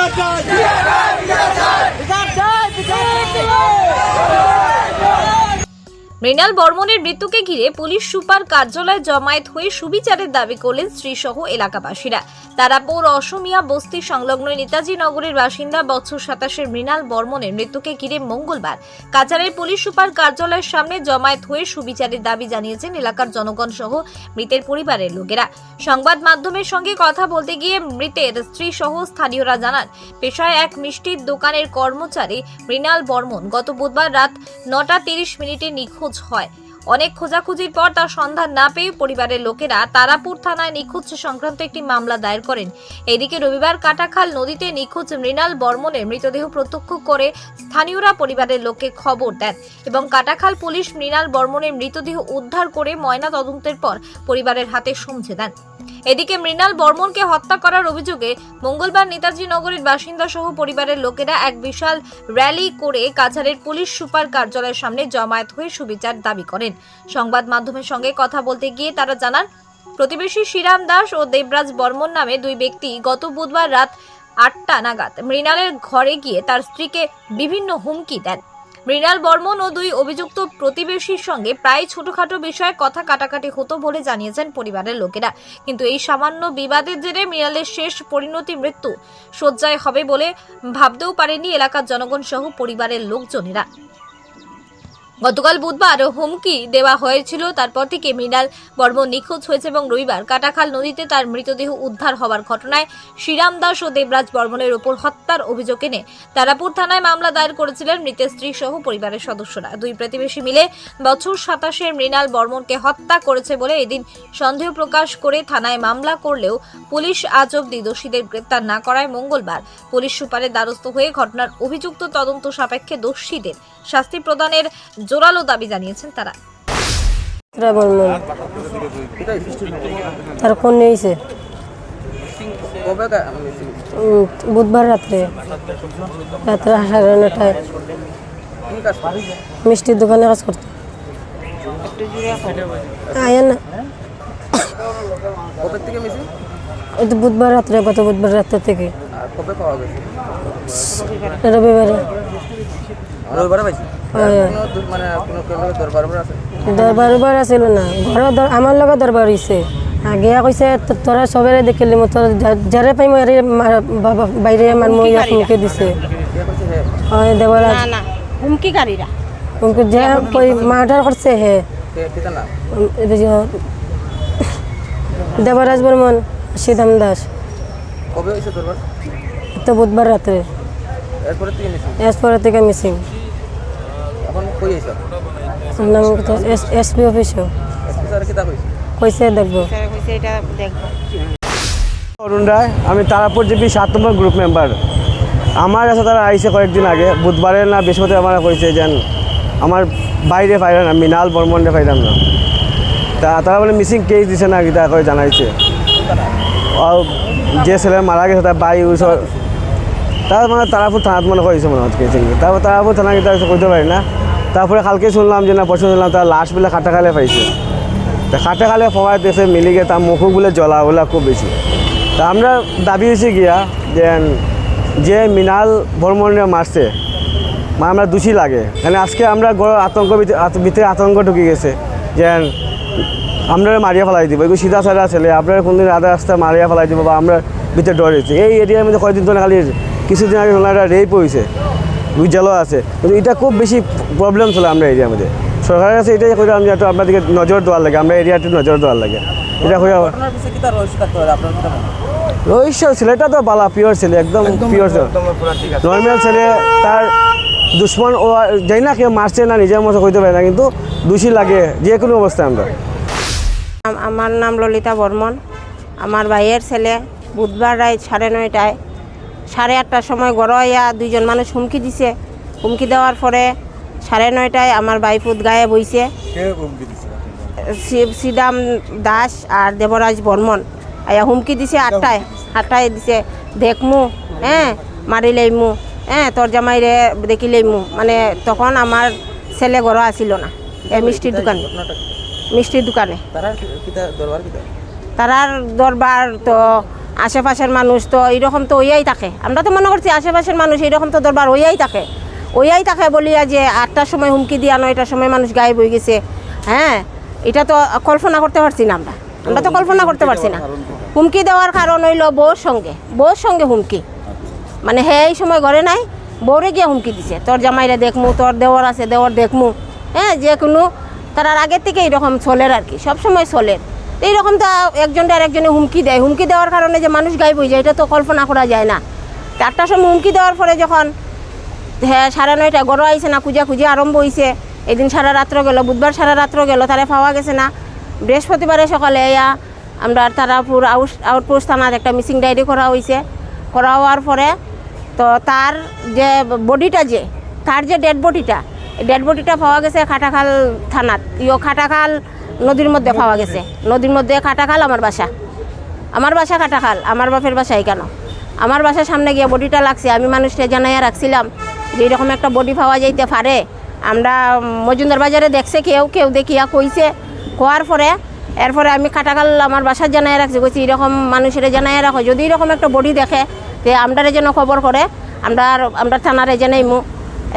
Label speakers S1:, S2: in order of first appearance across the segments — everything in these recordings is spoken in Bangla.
S1: Not done. মৃণাল বর্মনের মৃত্যুকে ঘিরে পুলিশ সুপার কার্যালয়ে জমায়েত হয়ে সুবিচারের দাবি করলেন স্ত্রীসহ এলাকাবাসীরা। তারাপুর অসমিয়া বস্তি সংলগ্ন নেতাজি নগরের বাসিন্দা বছর সাতাশের মৃণাল বর্মনের মৃত্যুকে ঘিরে মঙ্গলবার কাছাড়ের পুলিশ সুপার কার্যালয়ের সামনে জমায়েত হয়ে সুবিচারের দাবি জানিয়েছেন এলাকার জনগণ সহ মৃতের পরিবারের লোকেরা। সংবাদ মাধ্যমের সঙ্গে কথা বলতে গিয়ে মৃতের স্ত্রী সহ স্থানীয়রা জানান, পেশায় এক মিষ্টির দোকানের কর্মচারী মৃণাল বর্মন গত বুধবার রাত নটা তিরিশ মিনিটে নিখোঁজ হয়। অনেক খোঁজাখুঁজির পর তার সন্ধান না পেয়ে পরিবারের লোকেরা তারাপুর থানায় নিখোঁজ সংক্রান্ত একটি মামলা দায়ের করেন। এদিকে রবিবার কাটাখাল নদীতে নিখোঁজ মৃণাল বর্মনের মৃতদেহ প্রত্যক্ষ করে স্থানীয়রা পরিবারের লোককে খবর দেন এবং কাটাখাল পুলিশ মৃণাল বর্মনের মৃতদেহ উদ্ধার করে ময়না তদন্তের পর পরিবারের হাতে সমঝে দেন। এদিকে মৃণাল বর্মনকে হত্যা করার অভিযোগে মঙ্গলবার নেতাজি নগরের বাসিন্দা সহ পরিবারের লোকেরা এক বিশাল র্যালি করে কাছাড়ের পুলিশ সুপার কার্যালয়ের সামনে জমায়েত হয়ে সুবিচার দাবি করেন। সংবাদ মাধ্যমের সঙ্গে কথা বলতে গিয়ে তারা জানান, প্রতিবেশী শ্রীরাম দাস ও দেবরাজ বর্মন নামে দুই ব্যক্তি গত বুধবার রাত আটটা নাগাদ মৃণালের ঘরে গিয়ে তার স্ত্রীকে বিভিন্ন হুমকি দেন। মৃণাল বর্মন ও দুই অভিযুক্ত প্রতিবেশীর সঙ্গে প্রায় ছোটখাটো বিষয়ে কথা কাটাকাটি হতো বলে জানিয়েছেন পরিবারের লোকেরা। কিন্তু এই সামান্য বিবাদের জেরে মৃণালের শেষ পরিণতি মৃত্যু শয্যায় হবে বলে ভাবতেও পারেনি এলাকার জনগণ সহ পরিবারের লোকজনেরা। গতকাল বুধবার হুমকি দেওয়া হয়েছিল, তারপর থেকে মৃণাল বর্মন নিখোঁজ হয়েছে এবং রবিবার কাটাখাল নদীতে তার মৃতদেহ উদ্ধার হওয়ার ঘটনায় শ্রীরাম দাস ও দেবরাজ বর্মনের ওপর হত্যার অভিযোগ এনে তারাপুর থানায় মামলা দায়ের করেছিলেন মৃতের স্ত্রী সহ পরিবারের সদস্যরা। দুই প্রতিবেশী মিলে বছর সাতাশে মৃণাল বর্মনকে হত্যা করেছে বলে এদিন সন্দেহ প্রকাশ করে থানায় মামলা করলেও পুলিশ আজ অব্দি দোষীদের গ্রেপ্তার না করায় মঙ্গলবার পুলিশ সুপারের দ্বারস্থ হয়ে ঘটনার অভিযুক্ত তদন্ত সাপেক্ষে দোষীদের শাস্তি প্রদানের জোরালো দাবি জানিয়েছেন তারা।
S2: তার ফোন নিয়েছে। উম, বুধবার রাত্রে। রাত্রে সাড়ে নটায় মিষ্টির দোকানে কাজ করতো। আয়া না। ওই তো বুধবার রাত্রে গত বুধবার রাত্রে থেকে।
S3: আর কবে পাওয়া গেছে?
S2: রবিবারে।
S3: রবিবারে
S2: হ্যাঁ।
S3: মানে দরবার আছে?
S2: আছিল না। ঘৰৰ দৰ আমাৰ লগত দৰবাৰ হৈছে। আগে কৈছে "তো- তোৰা চবেৰে দেখিলি মই তোৰ যা- যাৰে পাই মাৰ- বাইৰে মাৰ মই ইয়াক মুখে দিছে। হয়
S4: না হুমকিকারীরা
S2: উনকো যে কৈ মাৰ্ডাৰ কৰিছে হে। দেৱৰাজ বৰ্মন সীতাম দাস
S3: কবে হয়েছে দরবার
S2: তো বুধবার রাত্রে
S3: এরপরে থেকে মিসিং কই আইছ?
S2: নাম এস এস
S3: এসপি স্যার কিতা কইছে?
S2: কৈছে দেখব।
S4: স্যার কইছে এটা দেখব
S5: অরুণ রায় আমি তারাপুর জিপি সাত নম্বর গ্রুপ মেম্বার। আমার কাছে তারা আইসে কয়েকদিন আগে। বুধবারে না বৃহস্পতিবার আমার কইছে যে আমার বাইরে পাইলাম না মিনাল বর্মনে পাইলাম না। তা তারা বলে মিসিং কেস দিছে না কি তা করে জানাইছে। আর যে ছেলে মারা গেছে তার বাড়ি ওইসব তার মানে তারাপুর থানাত মনে করেছে মনে হচ্ছে তারপর তারাপুর থানা কিন্তু কইতে পারি না। তারপরে কালকে শুনলাম যে না পরশু শুনলাম তার লাশগুলো খাটা খালে পাইছে। তা খাটে খালে ফোয়াই দেশে মিলি গিয়ে তার মুখও বলে ওগুলা খুব বেশি। তা আমরা দাবি হয়েছে গিয়া যে যে মিনাল বর্মনে মারছে মানে আমরা দোষী লাগে। মানে আজকে আমরা আতঙ্ক ভিতরে আত- ভিতরে আতঙ্ক ঢুকে গেছে যে আমরা মারিয়া ফেলাই দিব। এগুলো সিধা সাদা ছেলে, আপনারা কোনদিন আধা রাস্তা মারিয়া ফেলাই দিব বা আমরা ভিতরে ডরেছি এই এরিয়ার মধ্যে কয়েকদিন ধরে খালি কিছুদিন আগে একটা রেপ হয়েছে। উজ্জ্বলও আছে। কিন্তু এটা খুব বেশি প্রবলেম ছিল আমরা এরিয়ার মধ্যে। সরকারের কাছে এটাই কইলাম যে একটু আপনাদেরকে নজর দেওয়ার লাগে আমরা এরিয়াতে নজর দেওয়ার লাগে। এটা হয়?
S3: রহস্য
S5: ছেলেটা তো বালা পিওর ছেলে একদম পিওর ছেলে। নর্মাল ছেলে তার দুশ্মন ও যাই না কেউ মারছে না নিজের মতো কইতে পারে না কিন্তু দোষী লাগে যে কোনো অবস্থায় আমরা।
S4: আমার নাম ললিতা বর্মন। আমার ভাইয়ের ছেলে বুধবার রায় সাড়ে নয়টায় সাড়ে আটটার সময় গড়াইয়া দুইজন মানুষ হুমকি দিছে। হুমকি দেওয়ার পরে সাড়ে নয়টায় আমার বাইপুত গায়ে বইছে। শ্রীরাম দাস আর দেবরাজ বর্মন। আয়া হুমকি দিছে আটটায়। আটটায় দিছে দেখমু হ্যাঁ মারি লইমু হ্যাঁ তোর জামাইরে দেখি লইমু। মানে তখন আমার ছেলে গড় আসিল না। মিষ্টির দোকানে। মিষ্টির দোকানে। তারার দরবার তো আশেপাশের মানুষ তো এইরকম তো ওইয়াই থাকে। আমরা তো মনে করছি আশেপাশের মানুষ এইরকম তো দরবার ওইয়াই থাকে। ওইয়াই থাকে বলিয়া যে আটটার সময় হুমকি দিয়া নয়টার সময় মানুষ গায়েব হয়ে গেছে। হ্যাঁ এটা তো কল্পনা করতে পারছি না আমরা। আমরা তো কল্পনা করতে পারছি না। হুমকি দেওয়ার কারণ হইল বউর সঙ্গে। বউর সঙ্গে হুমকি। মানে হে এই সময় ঘরে নাই বউরে গিয়ে হুমকি দিছে। তোর জামাইরে দেখমু তোর দেওয়ার আছে দেওয়ার দেখমু। হ্যাঁ যে কোনো তার আগের থেকে এইরকম চলের আর কি। সবসময় চলের। এইরকম তো একজনটা আর একজনে হুমকি দেয়। হুমকি দেওয়ার কারণে যে মানুষ গায়েব হয়ে যায়, এটা তো কল্পনা করা যায় না। আটটার সময় হুমকি দেওয়ার পরে যখন হ্যাঁ সাড়ে নয়টা গড় আইছে না, খুঁজা খুঁজে আরম্ভ হয়েছে এদিন সারা রাত্র গেল, বুধবার সারা রাত্র গেল, তারে পাওয়া গেছে না। বৃহস্পতিবারে সকালে এয়া আমরা তারাপুর আউট আউটপোস্ট থানার একটা মিসিং ডায়েরি করা হয়েছে করা হওয়ার পরে তো তার যে বডিটা যে, তার যে ডেড বডিটা ডেড বডিটা পাওয়া গেছে খাটাখাল থানাত। ইয়ো খাটাখাল নদীর মধ্যে পাওয়া গেছে। নদীর মধ্যে খাটাখাল আমার বাসা। আমার বাসা কাটাখাল আমার বাপের বাসা কেন আমার বাসার সামনে গিয়ে বডিটা লাগছে, আমি মানুষটা জানাইয়া রাখছিলাম, যে এরকম একটা বডি পাওয়া যাইতে পারে। আমরা মজুমদার বাজারে দেখছে, কেউ কেউ দেখিয়া কইছে। কোয়ার পরে, এরপরে আমি কাটাকাল আমার বাসার জানাই রাখছি, কইছি এরকম মানুষের জানাই রাখো। যদি এরকম একটা বডি দেখে তে আমরারে যেন খবর করে, আমরা আমরা থানারে জানাইমু।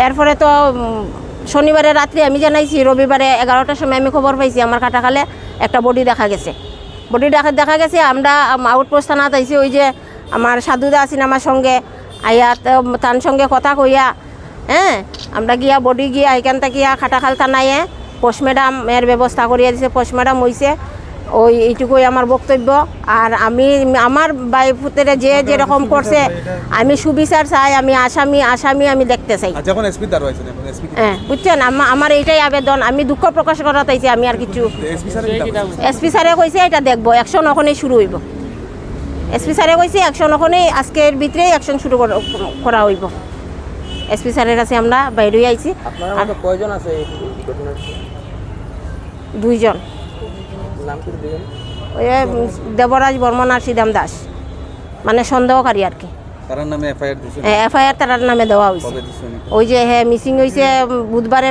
S4: এরপরে তো শনিবারে রাত্রে আমি জানাইছি, রবিবারে এগারোটার সময় আমি খবর পাইছি, আমার কাটাকালে একটা বডি দেখা গেছে। বডি দেখা দেখা গেছে, আমরা আউটপোস্ট থানাত আইছি, ওই যে আমার সাধুদা আছেন আমার সঙ্গে, আইয়া তার সঙ্গে কথা কইয়া হ্যাঁ আমরা গিয়া বডি গিয়া এখান থেকে খাটাখাল থানায় পোস্টম্যাডাম এর ব্যবস্থা করিয়া দিছে পোস্টম্যাডাম হইছে। ওই এইটুকুই আমার বক্তব্য। আর আমি আমার বাইফুতেরে যে যেরকম করছে আমি সুবিচার চাই আমি আসামি আসামি আমি দেখতে চাই।
S6: আচ্ছা এসপি
S4: হ্যাঁ বুঝছেন? আমার এইটাই আবেদন আমি দুঃখ প্রকাশ করা চাইছি আমি আর কিছু
S6: এসপি স্যার কইছে?
S4: এটা দেখব অ্যাকশন ওখানেই শুরু হইব। এসপি স্যারে কইছে অ্যাকশন ওখানেই আজকের ভিতরেই অ্যাকশন শুরু করা- করা হইব। এসপি স্যারের কাছে আমরা বাইরে আইছি। দুইজন। ওই দেবরাজ বর্মন আর শ্রীদাম দাস। মানে সন্দেহকারী আর কি।
S6: তার নামে এফআইআর
S4: তার নামে দেওয়া হয়েছে? ওই যে হ্যাঁ মিসিং হয়েছে বুধবারে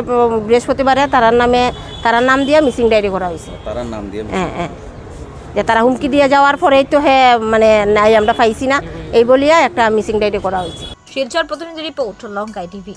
S4: বৃহস্পতিবারে তার নামে তার নাম দিয়ে মিসিং ডায়েরি করা হয়েছে।
S6: তার নাম দিয়ে
S4: হ্যাঁ হ্যাঁ। যে তারা হুমকি দিয়ে যাওয়ার পরেই তো হ্যাঁ মানে নাই আমরা পাইছি না। এই বলিয়া একটা মিসিং ডায়েরি করা হয়েছে।
S1: শিলচর প্রতিনিধি রিপোর্ট লঙ্কাই টিভি।